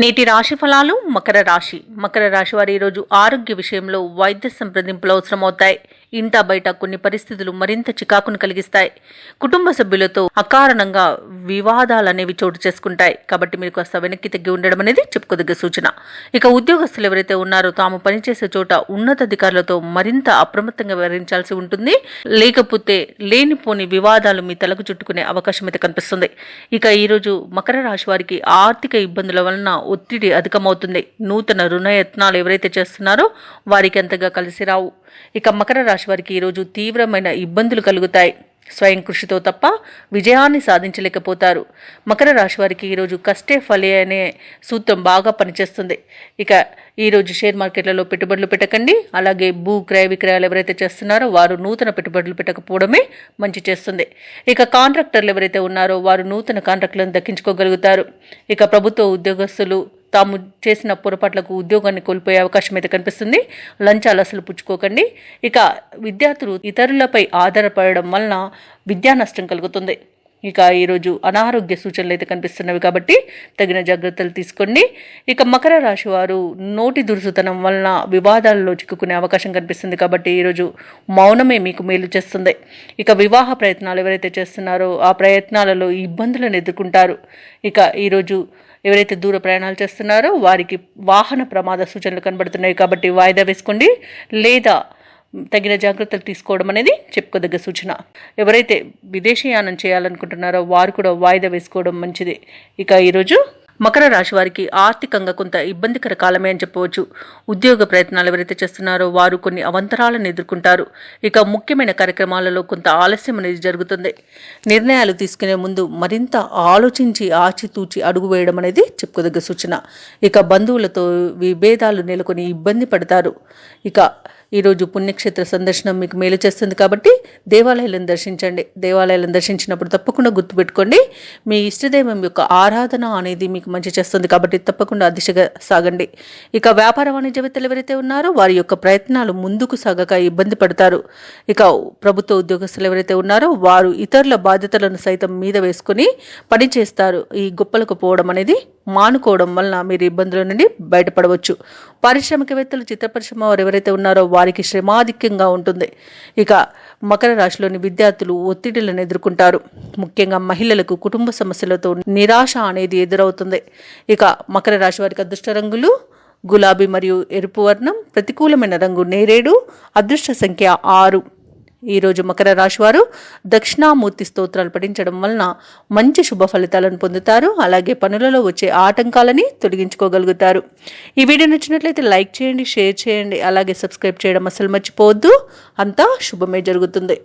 నేటి రాశి ఫలాలు మకర రాశి. మకర రాశి వారి ఈరోజు ఆరోగ్య విషయంలో వైద్య సంప్రదింపులు అవసరమవుతాయి. ఇంట బయట కొన్ని పరిస్థితులు మరింత చికాకును కలిగిస్తాయి. కుటుంబ సభ్యులతో అకారణంగా వివాదాలు అనేవి చోటు చేసుకుంటాయి. కాబట్టి మీరు కాస్త వెనక్కి తగ్గి ఉండడం అనేది చెప్పుకోదగ్గ సూచన. ఇక ఉద్యోగస్తులు ఎవరైతే ఉన్నారో తాము పనిచేసే చోట ఉన్నతాధికారులతో మరింత అప్రమత్తంగా వ్యవహరించాల్సి ఉంటుంది. లేకపోతే లేనిపోని వివాదాలు మీ తలకు చుట్టుకునే అవకాశం అయితే కనిపిస్తుంది. ఇక ఈరోజు మకర రాశి వారికి ఆర్థిక ఇబ్బందుల వలన ఒత్తిడి అధికమవుతుంది. నూతన రుణయత్నాలు ఎవరైతే చేస్తున్నారో వారికి అంతగా కలిసి రావు. ఇక మకర రాశి వారికి ఈరోజు తీవ్రమైన ఇబ్బందులు కలుగుతాయి. స్వయం కృషితో తప్ప విజయాన్ని సాధించలేకపోతారు. మకర రాశి వారికి ఈరోజు కష్టే ఫలే అనే సూత్రం బాగా పనిచేస్తుంది. ఇక ఈరోజు షేర్ మార్కెట్లలో పెట్టుబడులు పెట్టకండి. అలాగే భూ క్రయ విక్రయాలు ఎవరైతే చేస్తున్నారో వారు నూతన పెట్టుబడులు పెట్టకపోవడమే మంచి చేస్తుంది. ఇక కాంట్రాక్టర్లు ఎవరైతే ఉన్నారో వారు నూతన కాంట్రాక్టులను దక్కించుకోగలుగుతారు. ఇక ప్రభుత్వ ఉద్యోగస్తులు తాము చేసిన పొరపాట్లకు ఉద్యోగాన్ని కోల్పోయే అవకాశం అయితే కనిపిస్తుంది. లంచాలు అసలు పుచ్చుకోకండి. ఇక విద్యార్థులు ఇతరులపై ఆధారపడడం వలన విద్యా నష్టం కలుగుతుంది. ఇక ఈరోజు అనారోగ్య సూచనలు అయితే కనిపిస్తున్నవి కాబట్టి తగిన జాగ్రత్తలు తీసుకోండి. ఇక మకర రాశి వారు నోటి దురుసుతనం వలన వివాదాలలో చిక్కుకునే అవకాశం కనిపిస్తుంది కాబట్టి ఈరోజు మౌనమే మీకు మేలు చేస్తుంది. ఇక వివాహ ప్రయత్నాలు ఎవరైతే చేస్తున్నారో ఆ ప్రయత్నాలలో ఇబ్బందులను ఎదుర్కొంటారు. ఇక ఈరోజు ఎవరైతే దూర ప్రయాణాలు చేస్తున్నారో వారికి వాహన ప్రమాద సూచనలు కనబడుతున్నాయి కాబట్టి వాయిదా వేసుకోండి లేదా తగిన జాగ్రత్తలు తీసుకోవడం అనేది చెప్పుకోదగ్గ సూచన. ఎవరైతే విదేశీయానం చేయాలనుకుంటున్నారో వారు కూడా వాయిదా వేసుకోవడం మంచిది. ఇక ఈరోజు మకర రాశి వారికి ఆర్థికంగా కొంత ఇబ్బందికర కాలమే అని చెప్పవచ్చు. ఉద్యోగ ప్రయత్నాలు ఎవరైతే చేస్తున్నారో వారు కొన్ని అవంతరాలను ఎదుర్కొంటారు. ఇక ముఖ్యమైన కార్యక్రమాలలో కొంత ఆలస్యం అనేది జరుగుతుంది. నిర్ణయాలు తీసుకునే ముందు మరింత ఆలోచించి ఆచితూచి అడుగు వేయడం అనేది చెప్పుకోదగ్గ సూచన. ఇక బంధువులతో విభేదాలు నెలకొని ఇబ్బంది పడతారు. ఇక ఈరోజు పుణ్యక్షేత్ర సందర్శనం మీకు మేలు చేస్తుంది కాబట్టి దేవాలయాలను దర్శించండి. దేవాలయాలను దర్శించినప్పుడు తప్పకుండా గుర్తుపెట్టుకోండి మీ ఇష్టదైవం యొక్క ఆరాధన అనేది మీకు మంచి చేస్తుంది కాబట్టి తప్పకుండా దిశగా సాగండి. ఇక వ్యాపార వాణిజ్యవేత్తలు ఎవరైతే ఉన్నారో వారి యొక్క ప్రయత్నాలు ముందుకు సాగక ఇబ్బంది పడతారు. ఇక ప్రభుత్వ ఉద్యోగస్తులు ఎవరైతే ఉన్నారో వారు ఇతరుల బాధ్యతలను సైతం మీద వేసుకుని పని చేస్తారు ఈ గొప్పలకు పోవడం అనేది మానుకోవడం వలన మీరు ఇబ్బందుల నుండి బయటపడవచ్చు. పారిశ్రామికవేత్తలు చిత్ర పరిశ్రమ వారు ఎవరైతే ఉన్నారో వారికి శ్రమాధిక్యంగా ఉంటుంది. ఇక మకర రాశిలోని విద్యార్థులు ఒత్తిడిలను ఎదుర్కొంటారు. ముఖ్యంగా మహిళలకు కుటుంబ సమస్యలతో నిరాశ అనేది ఎదురవుతుంది. ఇక మకర రాశి వారికి అదృష్ట రంగులు గులాబీ మరియు ఎరుపు వర్ణం ప్రతికూలమైన రంగు నేరేడు అదృష్ట సంఖ్య ఆరు. ఈరోజు మకర రాశి వారు దక్షిణామూర్తి స్తోత్రాలు పఠించడం వలన మంచి శుభ ఫలితాలను పొందుతారు. అలాగే పనులలో వచ్చే ఆటంకాలని తొలగించుకోగలుగుతారు. ఈ వీడియో నచ్చినట్లయితే లైక్ చేయండి షేర్ చేయండి అలాగే సబ్స్క్రైబ్ చేయడం అసలు మర్చిపోవద్దు. అంతా శుభమే జరుగుతుంది.